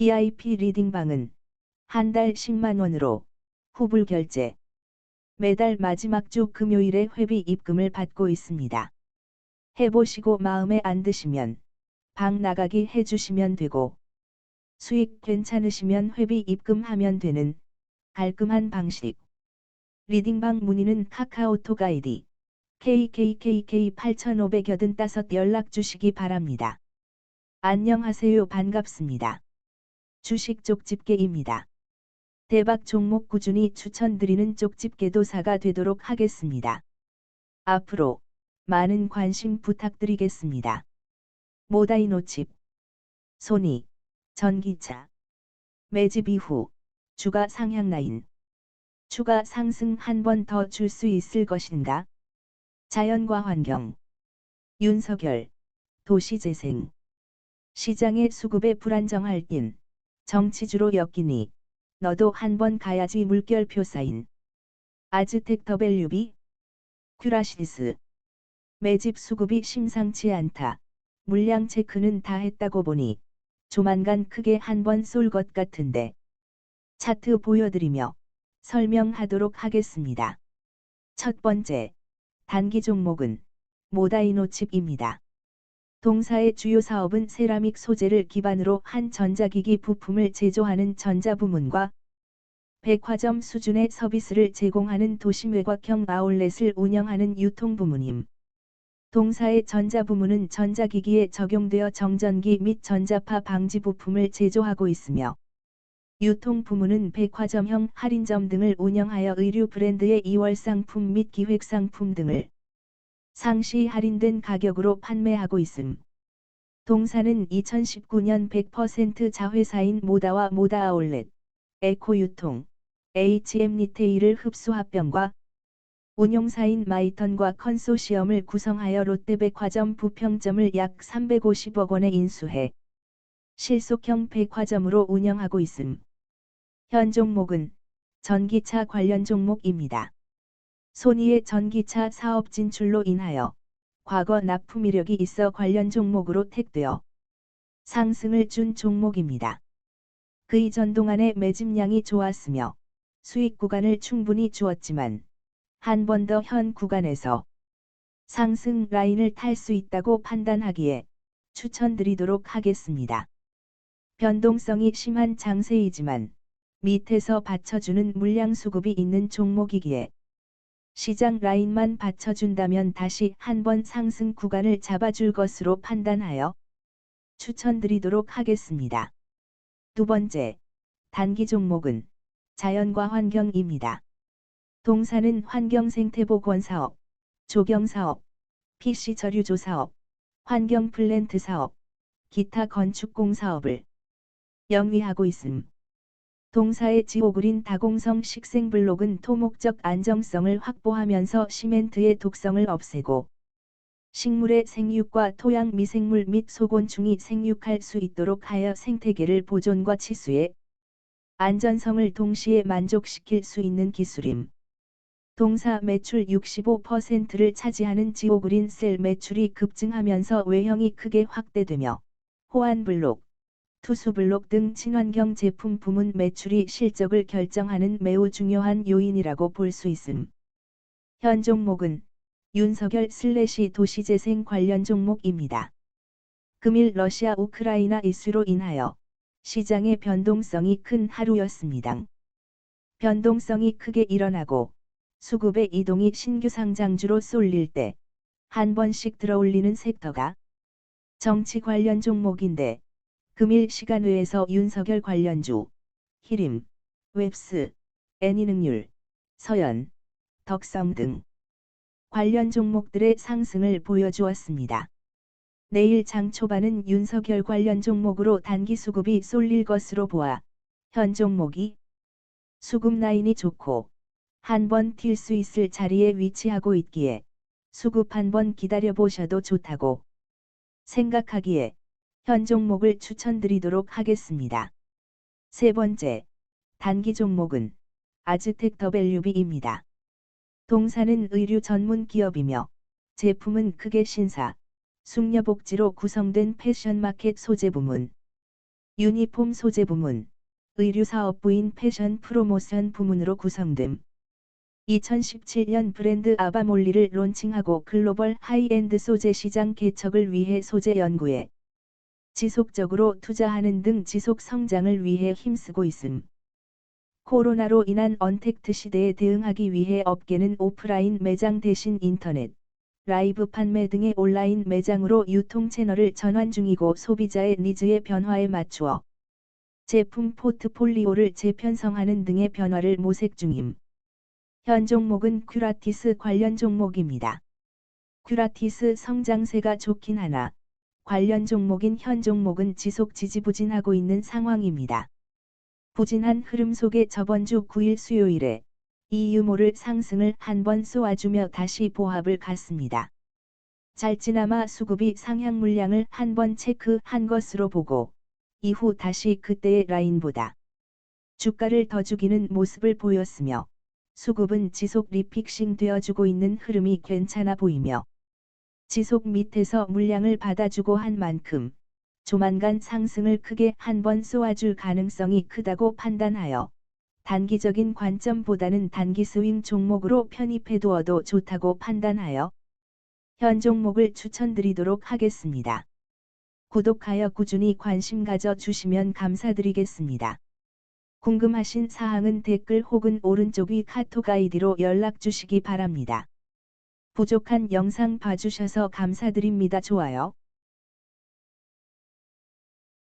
VIP 리딩방은 한 달 10만원으로 후불 결제. 매달 마지막 주 금요일에 회비 입금을 받고 있습니다. 해보시고 마음에 안 드시면 방 나가기 해주시면 되고 수익 괜찮으시면 회비 입금하면 되는 깔끔한 방식. 리딩방 문의는 카카오톡 아이디 KKKK 8585 연락 주시기 바랍니다. 안녕하세요 반갑습니다. 주식 쪽집게입니다. 대박 종목 꾸준히 추천드리는 쪽집게도사가 되도록 하겠습니다. 앞으로 많은 관심 부탁드리겠습니다. 모다이노칩 소니 전기차 매집 이후 주가 상향 라인 추가 상승 한 번 더 줄 수 있을 것인가? 자연과 환경 윤석열 도시재생 시장의 수급에 불안정할 땐 정치주로 엮이니 너도 한번 가야지 물결표 사인 아즈텍 더벨유비 큐라시스 매집 수급이 심상치 않다. 물량 체크는 다 했다고 보니 조만간 크게 한번 쏠 것 같은데 차트 보여드리며 설명하도록 하겠습니다. 첫 번째, 단기 종목은 모다이노칩입니다. 동사의 주요 사업은 세라믹 소재를 기반으로 한 전자기기 부품을 제조하는 전자부문과 백화점 수준의 서비스를 제공하는 도심 외곽형 아울렛을 운영하는 유통부문임. 동사의 전자부문은 전자기기에 적용되어 정전기 및 전자파 방지 부품을 제조하고 있으며 유통부문은 백화점형 할인점 등을 운영하여 의류 브랜드의 2월 상품 및 기획 상품 등을 상시 할인된 가격으로 판매하고 있음. 동사는 2019년 100% 자회사인 모다와 모다 아울렛, 에코 유통, HM 리테일을 흡수 합병과 운용사인 마이턴과 컨소시엄을 구성하여 롯데백화점 부평점을 약 350억 원에 인수해 실속형 백화점으로 운영하고 있음. 현 종목은 전기차 관련 종목입니다. 소니의 전기차 사업 진출로 인하여 과거 납품 이력이 있어 관련 종목으로 택되어 상승을 준 종목입니다. 그 이전 동안의 매집량이 좋았으며 수익 구간을 충분히 주었지만 한 번 더 현 구간에서 상승 라인을 탈 수 있다고 판단하기에 추천드리도록 하겠습니다. 변동성이 심한 장세이지만 밑에서 받쳐주는 물량 수급이 있는 종목이기에 시장 라인만 받쳐준다면 다시 한번 상승 구간을 잡아줄 것으로 판단하여 추천드리도록 하겠습니다. 두 번째, 단기 종목은 자연과 환경입니다. 동사는 환경생태보건 사업, 조경사업, PC 저류조 사업, 환경 플랜트 사업, 기타 건축공 사업을 영위하고 있음. 동사의 지오그린 다공성 식생블록은 토목적 안정성을 확보하면서 시멘트의 독성을 없애고 식물의 생육과 토양 미생물 및 소곤충이 생육할 수 있도록 하여 생태계를 보존과 치수에 안전성을 동시에 만족시킬 수 있는 기술임. 동사 매출 65%를 차지하는 지오그린 셀 매출이 급증하면서 외형이 크게 확대되며 호환블록, 투수블록 등 친환경 제품 부문 매출이 실적을 결정하는 매우 중요한 요인이라고 볼 수 있음. 현 종목은 윤석열 슬래시 도시재생 관련 종목입니다. 금일 러시아 우크라이나 이슈로 인하여 시장의 변동성이 큰 하루였습니다. 변동성이 크게 일어나고 수급의 이동이 신규 상장주로 쏠릴 때 한 번씩 들어올리는 섹터가 정치 관련 종목인데 금일 시간외에서 윤석열 관련주, 히림, 웹스, 애니능률, 서연, 덕성 등 관련 종목들의 상승을 보여주었습니다. 내일 장 초반은 윤석열 관련 종목으로 단기 수급이 쏠릴 것으로 보아 현 종목이 수급 라인이 좋고 한 번 튈 수 있을 자리에 위치하고 있기에 수급 한 번 기다려 보셔도 좋다고 생각하기에 현 종목을 추천드리도록 하겠습니다. 세 번째, 단기 종목은 아즈텍 더밸류비입니다. 동사는 의류 전문 기업이며 제품은 크게 신사, 숙녀복지로 구성된 패션 마켓 소재 부문, 유니폼 소재 부문, 의류 사업부인 패션 프로모션 부문으로 구성됨. 2017년 브랜드 아바몰리를 론칭하고 글로벌 하이엔드 소재 시장 개척을 위해 소재 연구에 지속적으로 투자하는 등 지속 성장을 위해 힘쓰고 있음. 코로나로 인한 언택트 시대에 대응하기 위해 업계는 오프라인 매장 대신 인터넷, 라이브 판매 등의 온라인 매장으로 유통 채널을 전환 중이고 소비자의 니즈의 변화에 맞추어 제품 포트폴리오를 재편성하는 등의 변화를 모색 중임. 현 종목은 큐라티스 관련 종목입니다. 큐라티스 성장세가 좋긴 하나 관련 종목인 현 종목은 지속 지지부진하고 있는 상황입니다. 부진한 흐름 속에 저번 주 9일 수요일에 이 유모를 상승을 한 번 쏘아주며 다시 보합을 갔습니다. 잘지나마 수급이 상향 물량을 한 번 체크한 것으로 보고 이후 다시 그때의 라인보다 주가를 더 죽이는 모습을 보였으며 수급은 지속 리픽싱 되어주고 있는 흐름이 괜찮아 보이며 지속 밑에서 물량을 받아주고 한 만큼 조만간 상승을 크게 한 번 쏘아줄 가능성이 크다고 판단하여 단기적인 관점보다는 단기 스윙 종목으로 편입해 두어도 좋다고 판단하여 현 종목을 추천드리도록 하겠습니다. 구독하여 꾸준히 관심 가져 주시면 감사드리겠습니다. 궁금하신 사항은 댓글 혹은 오른쪽 위 카톡 아이디로 연락 주시기 바랍니다. 부족한 영상 봐주셔서 감사드립니다. 좋아요.